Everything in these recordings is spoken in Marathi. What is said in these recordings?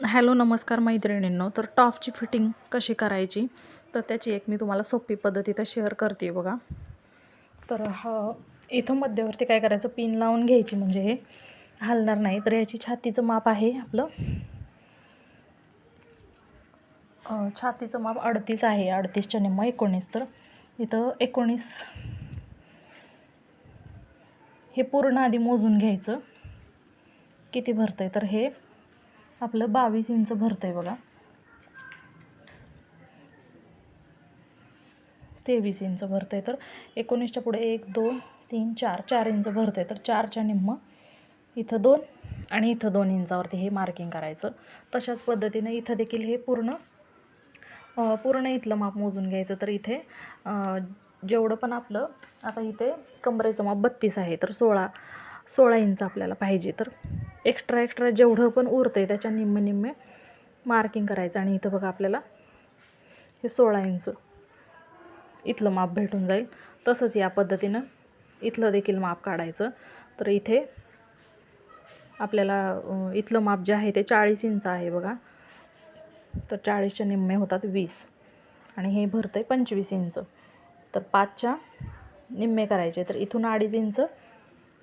हॅलो नमस्कार मैत्रिणींनो. तर टॉपची फिटिंग कशी करायची? तर त्याची एक मी तुम्हाला सोपी पद्धत इथं शेअर करते बघा. तर हा इथं मध्यवर्ती काय करायचं? पिन लावून घ्यायची म्हणजे हे हलणार नाही. तर ह्याची छातीचं माप आहे आपलं. छातीचं माप अडतीस आहे. अडतीसच्या निम्म एकोणीस. तर इथं एकोणीस. हे पूर्ण आधी मोजून घ्यायचं. किती भरतं आहे तर हे आपलं बावीस इंच भरतं आहे बघा. तेवीस इंच आहे तर एकोणीसच्या पुढे एक दोन तीन चार चार इंच आहे तर चारच्या निम्म इथं दोन आणि इथं दोन इंचावरती हे मार्किंग करायचं. तशाच पद्धतीने इथं देखील हे पूर्ण पूर्ण इथलं माप मोजून घ्यायचं. तर इथे जेवढं पण आपलं आता इथे कमरेचं माप बत्तीस आहे तर सोळा सोळा इंच आपल्याला पाहिजे. तर एक्स्ट्रा एक्स्ट्रा जेवढं पण उरतं आहे त्याच्या निम्मे निम्मे मार्किंग करायचं. आणि इथं बघा आपल्याला हे सोळा इंच इथलं माप भेटून जाईल. तसंच या पद्धतीनं इथलं देखील माप काढायचं. तर इथे आपल्याला इथलं माप जे आहे ते चाळीस इंच आहे बघा. तर चाळीसच्या निम्मे होतात वीस. आणि हे भरतं आहे पंचवीस इंच. तर पाचच्या निम्मे करायचे. तर इथून अडीच इंच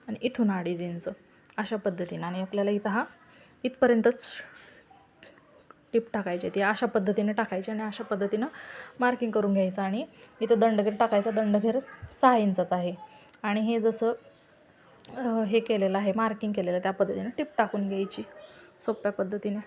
आणि इथून अडीच इंच अशा पद्धतीनं. आणि आपल्याला इथं हा इथपर्यंतच टिप टाकायची ती अशा पद्धतीने टाकायची आणि अशा पद्धतीनं मार्किंग करून घ्यायचं आणि इथं दंडघेर टाकायचा. दंडघेर सहा इंचाचा आहे. आणि हे जसं हे केलेलं आहे मार्किंग केलेलं त्या पद्धतीने टिप टाकून घ्यायची. सोप्या पद्धतीने.